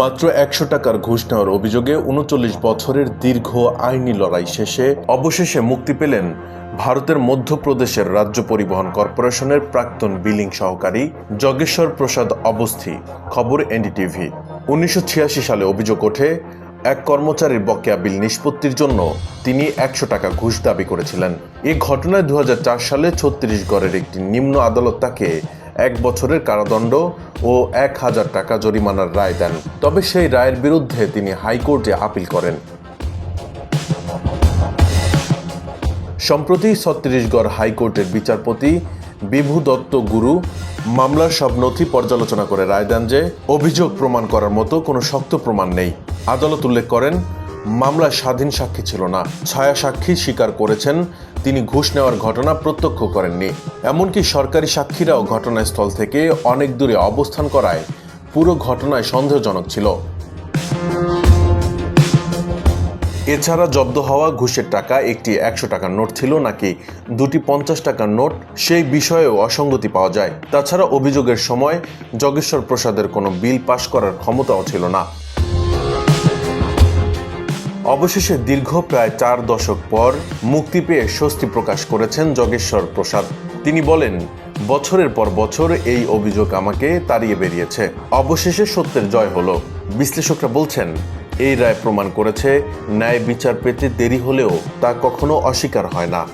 মাত্র একশো টাকার ঘুষ নেওয়ার অভিযোগে উনচল্লিশ বছরের দীর্ঘ আইনি লড়াই শেষে অবশেষে মুক্তি পেলেন ভারতের মধ্যপ্রদেশের রাজ্য পরিবহন কর্পোরেশনের প্রাক্তন বিলিং সহকারী যজ্ঞেশ্বর প্রসাদ অবস্থি, খবর এনডিটিভি। উনিশশো ছিয়াশি সালে অভিযোগ ওঠে, এক কর্মচারীর বকেয়া বিল নিষ্পত্তির জন্য তিনি একশো টাকা ঘুষ দাবি করেছিলেন। এ ঘটনায় দু হাজার চার সালে ছত্তিশগড়ের একটি নিম্ন আদালত তাকে এক বছরের কারাদণ্ড ও এক হাজার টাকা জরিমানার রায় দেন। তবে সেই রায়ের বিরুদ্ধে তিনি হাইকোর্টে আপিল করেন। সম্প্রতি ছত্তিশগড় হাইকোর্টের বিচারপতি বিভু দত্ত গুরু মামলার সব নথি পর্যালোচনা করে রায় দেন যে, অভিযোগ প্রমাণ করার মতো কোনো শক্ত প্রমাণ নেই। আদালত উল্লেখ করেন মামলায় স্বাধীন সাক্ষী ছিল না। ছায়া সাক্ষী স্বীকার করেছেন, তিনি ঘুষ নেওয়ার ঘটনা প্রত্যক্ষ করেননি। এমনকি সরকারি সাক্ষীরাও ঘটনাস্থল থেকে অনেক দূরে অবস্থান করায় পুরো ঘটনায় সন্দেহজনক ছিল। এছাড়া জব্দ হওয়া ঘুষের টাকা একটি একশো টাকার নোট ছিল নাকি দুটি পঞ্চাশ টাকার নোট, সেই বিষয়েও অসঙ্গতি পাওয়া যায়। তাছাড়া অভিযোগের সময় যজ্ঞেশ্বর প্রসাদের কোনো বিল পাশ করার ক্ষমতাও ছিল না। অবশেষে দীর্ঘ প্রায় চার দশক পর মুক্তি পেয়ে স্বস্তি প্রকাশ করেছেন যোগেশ্বর প্রসাদ। তিনি বলেন, বছরের পর বছর এই অভিযোগ আমাকে তাড়িয়ে বেরিয়েছে। অবশেষে সত্যের জয় হল। বিশ্লেষকরা বলছেন, এই রায় প্রমাণ করেছে ন্যায় বিচার পেতে দেরি হলেও তা কখনো অস্বীকার হয় না।